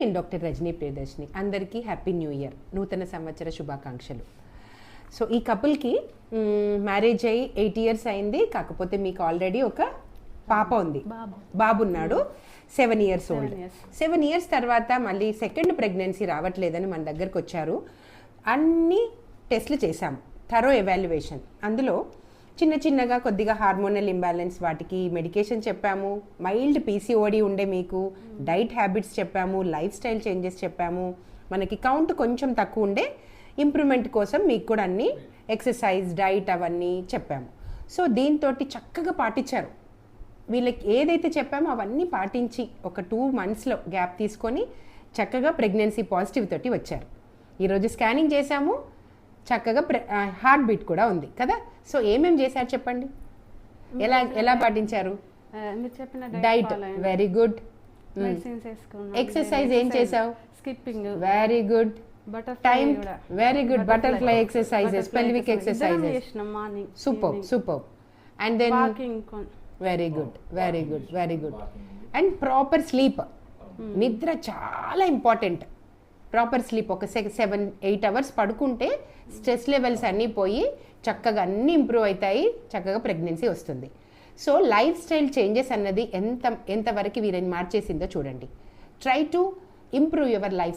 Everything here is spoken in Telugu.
నేను డాక్టర్ రజనీ ప్రియదర్శిని. అందరికీ హ్యాపీ న్యూ ఇయర్. నూతన సంవత్సర శుభాకాంక్షలు. సో ఈ కపుల్కి మ్యారేజ్ అయ్యి ఎయిట్ ఇయర్స్ అయింది. కాకపోతే మీకు ఆల్రెడీ ఒక పాప ఉంది. బాబు. ఉన్నాడు seven years old. Seven years తర్వాత మళ్ళీ సెకండ్ ప్రెగ్నెన్సీ రావట్లేదని మన దగ్గరకు వచ్చారు. అన్ని టెస్ట్లు చేశాము. Thorough evaluation. అందులో చిన్న చిన్నగా కొద్దిగా హార్మోనల్ ఇంబ్యాలెన్స్ వాటికి మెడికేషన్ చెప్పాము. మైల్డ్ పీసీఓడి ఉండే మీకు డైట్ హ్యాబిట్స్ చెప్పాము లైఫ్ స్టైల్ చేంజెస్ చెప్పాము. మనకి కౌంట్ కొంచెం తక్కువ ఉండే ఇంప్రూవ్మెంట్ కోసం మీకు కూడా అన్ని ఎక్సర్సైజ్ డైట్ అవన్నీ చెప్పాము. సో దీంతో చక్కగా పాటించారు. వీళ్ళకి ఏదైతే చెప్పామో అవన్నీ పాటించి ఒక టూ మంత్స్లో గ్యాప్ తీసుకొని చక్కగా ప్రెగ్నెన్సీ పాజిటివ్ తోటి వచ్చారు. ఈరోజు స్కానింగ్ చేశాము. చక్కగా హార్ట్ బీట్ కూడా ఉంది కదా? సో ఏమేం చేశారు చెప్పండి? ఎలా ఎలా పాటించారు? డైట్ వెరీ గుడ్ Exercise ఏం చేసావు? Skipping very good time very good butterfly exercises pelvic exercises super super and then very good very good very good and proper sleep నిద్ర చాలా ఇంపార్టెంట్ ప్రాపర్ స్లీప్ ఒక సెవెన్ ఎయిట్ అవర్స్ పడుకుంటే స్ట్రెస్ లెవెల్స్ అన్నీ పోయి చక్కగా అన్నీ ఇంప్రూవ్ అవుతాయి చక్కగా ప్రెగ్నెన్సీ వస్తుంది. సో లైఫ్ స్టైల్ చేంజెస్ అన్నది ఎంత ఎంతవరకు వీరిని మార్చేసిందో చూడండి. Try to improve your life